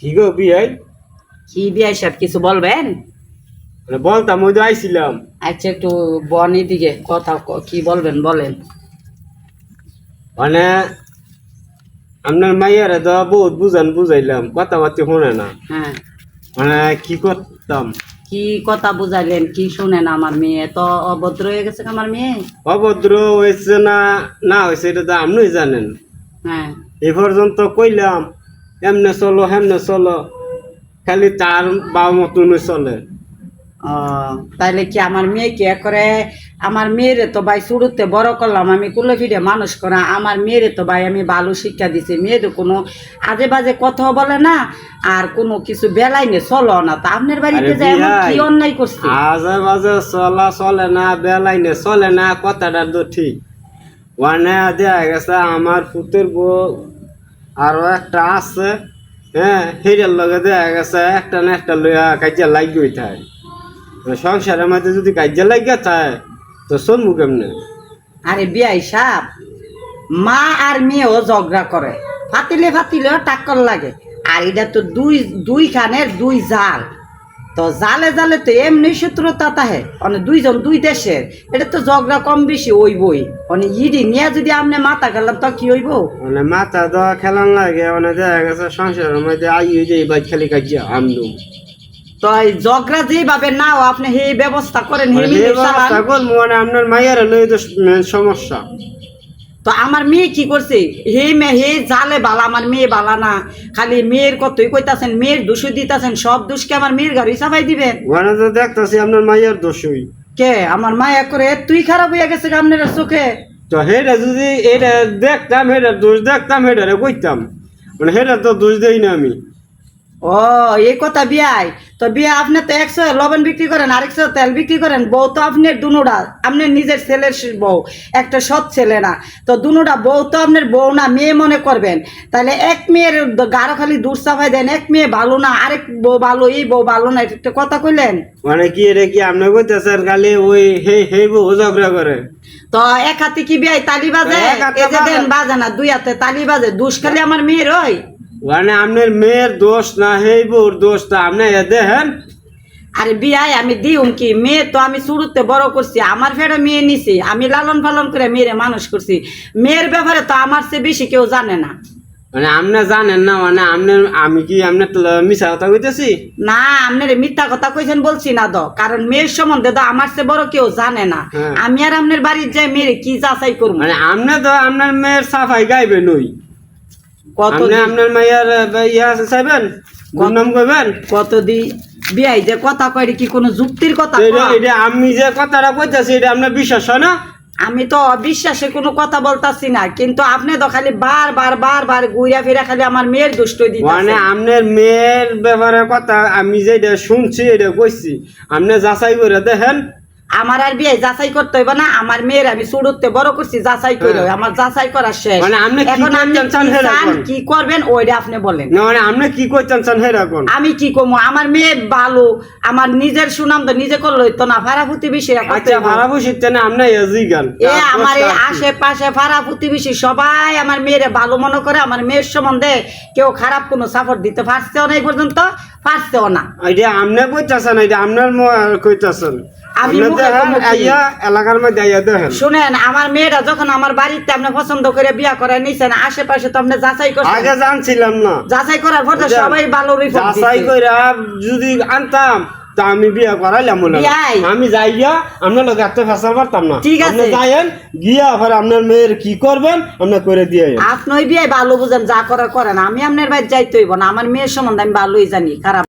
কি গো বিয়াই? কি বিয়ে সব কিছু বলবেন? মানে বলতাম ওই তো আইছিলাম। আচ্ছা একটু বনি দিকে কথা ক- কি বলবেন বলেন। মানে আপনার মাইয়ারে তো বহুত বুঝান বুঝাইলাম কথাবার্তা শোনে না। হ্যাঁ। মানে কি করতাম? কি কথা বুঝাইলেন কি শুনেন আমার মেয়ে? তো অভদ্র হয়ে গেছে আমার মেয়ে? অভদ্র হয়েছে না না হয়েছে এটা তো আপনি জানেন। হ্যাঁ। এই পর্যন্ত কইলাম এমনে চলো হেমনে চলো। খালি তার বাবা মতনই চলে। তাইলে কি আমার মেয়ে কি করে? আমার মেয়েরে তো ভাই শুরুতে বড় করলাম আমি কুলে ফিরে মানুষ করা। আমার মেয়েরে তো ভাই আমি ভালো শিক্ষা দিছি। মেয়েদের কোনো আজে বাজে কথা বলে না আর কোনো কিছু বেলাই নে চলো না। তা আপনার বাড়িতে আরে যে কি অন্যায় করছে? আজে বাজে চলা চলে না বেলাই বেলাইনে চলে না কথাটা তো ঠিক। ওয়ানে দেখা গেছে আমার পুতের বউ আরও একটা আছে হ্যাঁ সেটার লগে দেখা গেছে, একটা না একটা লইয়া কাজিয়া লাগিয়ে থাকে মানে সংসারের মধ্যে যদি কাজিয়া লাগিয়ে থাকে তো চলবো কেমনে? আরে বিয়াই সাপ মা আর মেয়েও ঝগড়া করে। ফাতিলে ফাতিলেও টাক্কর লাগে। আর এটা তো দুই দুইখানের দুই জাল। তো জালে জালে তো এমনি শত্রুতা তাহে। মানে দুইজন দুই দেশের। এটা তো ঝগড়া কম বেশি হইবই। মানে ইডি নিয়ে যদি আপনি মাথা খেলাম তো কি হইব? মানে মাথা দেওয়া খেলান লাগে মানে দেখা গেছে সংসারের মধ্যে আইয়ে যে বাইক খালি কাজিয়া আমদুম তো এই ঝগড়া যেভাবে নাও আপনি সেই ব্যবস্থা করেন মানে ব্যবস্থা করব মানে আপনার মাইয়ারে লই তো সমস্যা। তো আমার মেয়ে কি করছে? হে মে হে জালে বালা আমার মেয়ে বালা না। খালি মেয়ের কতই কইতাছেন মেয়ের দোষ দিতাছেন সব দোষকে আমার মেয়ের গাড়ি চাপাই দিবেন। ওখানে তো দেখতেছি আপনার মায়ের দোষই। কে? আমার মায়া করে তুই খারাপ হয়ে গেছে আপনার চোখে? তো হেটা যদি এটা দেখতাম হেটা দোষ দেখতাম হেটারে কইতাম। মানে হেটা তো দোষ দেই না আমি। ও এই কথা বিয়াই। তো বিয়া আপনি তো একশো লবণ বিক্রি করেন আরেকশো তেল বিক্রি করেন বউ তো আপনার দুনুটা আপনার নিজের ছেলের বউ একটা সৎ ছেলে না। তো দুনুটা বউ তো আপনার বউ না মেয়ে মনে করবেন। তাহলে এক মেয়ের গাঢ় খালি দূর চাপাই দেন এক মেয়ে ভালো না আরেক বউ ভালো এই বউ ভালো না একটা কথা কইলেন? মানে কি এটা কি আপনি কইতেছেন খালি ওই হে হে বউ ঝগড়া করে? তো এক হাতে কি বিয়াই তালি বাজে? এই যে দেন বাজে। না দুই হাতে তালি বাজে। দুষ খালি আমার মেয়ের ওই মানে আপনার মেয়ের দোষ না হে বউর দোষ তা আপনি এ দেখেন। আরে বিয়াই আমি দিউম কি? মেয়ে তো আমি শুরুতে বড় করছি আমার ফেরে মেয়ে নিছি আমি লালন পালন করে মেয়েরে মানুষ করছি। মেয়ের ব্যাপারে তো আমার চেয়ে বেশি কেউ জানে না। মানে আপনি জানেন না মানে আপনার আমি কি আপনার মিশা কথা কইতেছি? না আপনার মিথ্যা কথা কইছেন বলছি না তো কারণ মেয়ের সম্বন্ধে তো আমার চেয়ে বড় কেউ জানে না। হ্যাঁ। আমি আর আপনার বাড়ির যাই মেয়েরে কি যাচাই করব? মানে আপনি তো আপনার মেয়ের সাফাই গাইবে নই কত আপনি আপনার মেয়ের ইয়া চাইবেন? নাম কইবেন কত দি বিয়াই যে কথা কয় কি কোনো যুক্তির কথা এটা আমি যে কথাটা কইতাছি এটা আপনার বিশ্বাস হয় না? আমি তো অবিশ্বাসে কোনো কথা বলতাছি না কিন্তু আপনি তো খালি বার বার বার বার ঘুরিয়া ফিরা খালি আমার মেয়ের দুষ্ট মানে আপনার মেয়ের ব্যাপারে কথা আমি যেটা শুনছি এটা কইছি। আপনি যাচাই করে দেখেন। আমার আর বিয়ে যাচাই করতে হইব না আমার মেয়ের আমি শুরুতে বড় করছি যাচাই করে হ্যাঁ। আমার যাচাই করা শেষ। মানে এখন আপনি কি করবেন ওইটা আপনি বলেন। না মানে আপনি কি করতেন চান আমি কি করব? আমার মেয়ে ভালো আমার নিজের সুনাম তো নিজে করল তো না ভাড়া প্রতিবেশী আচ্ছা ভাড়া বসিতে না আপনি এজি গান। এ আমার এই আশেপাশে ভাড়া প্রতিবেশী সবাই আমার মেয়েরে ভালো মনে করে আমার মেয়ের সম্বন্ধে কেউ খারাপ কোনো সাপোর্ট দিতে পারছেও না এই পর্যন্ত পারছেও না। এটা আপনি কইতাছেন এটা আপনার কইতাছেন। শুনেন আমার মেয়েরা যখন আমার বাড়িতে আপনি পছন্দ করে বিয়া করে নিছেন আশেপাশে তো আপনি যাচাই আগে জানছিলাম না। যাচাই করার পর সবাই ভালো যাচাই কইরা যদি আনতাম তা আমি বিয়া করাইলাম। আমি যাইয়া আপনার লোক এত ফেসাল পারতাম না। ঠিক আছে। যাইয়েন গিয়া আবার আপনার মেয়ের কি করবেন আপনি করে দিয়ে। আপনি বিয়ে ভালো বুঝেন যা করার করেন। আমি আপনার বাড়ি যাইতে হইব না আমার মেয়ের সম্বন্ধে আমি ভালোই জানি খারাপ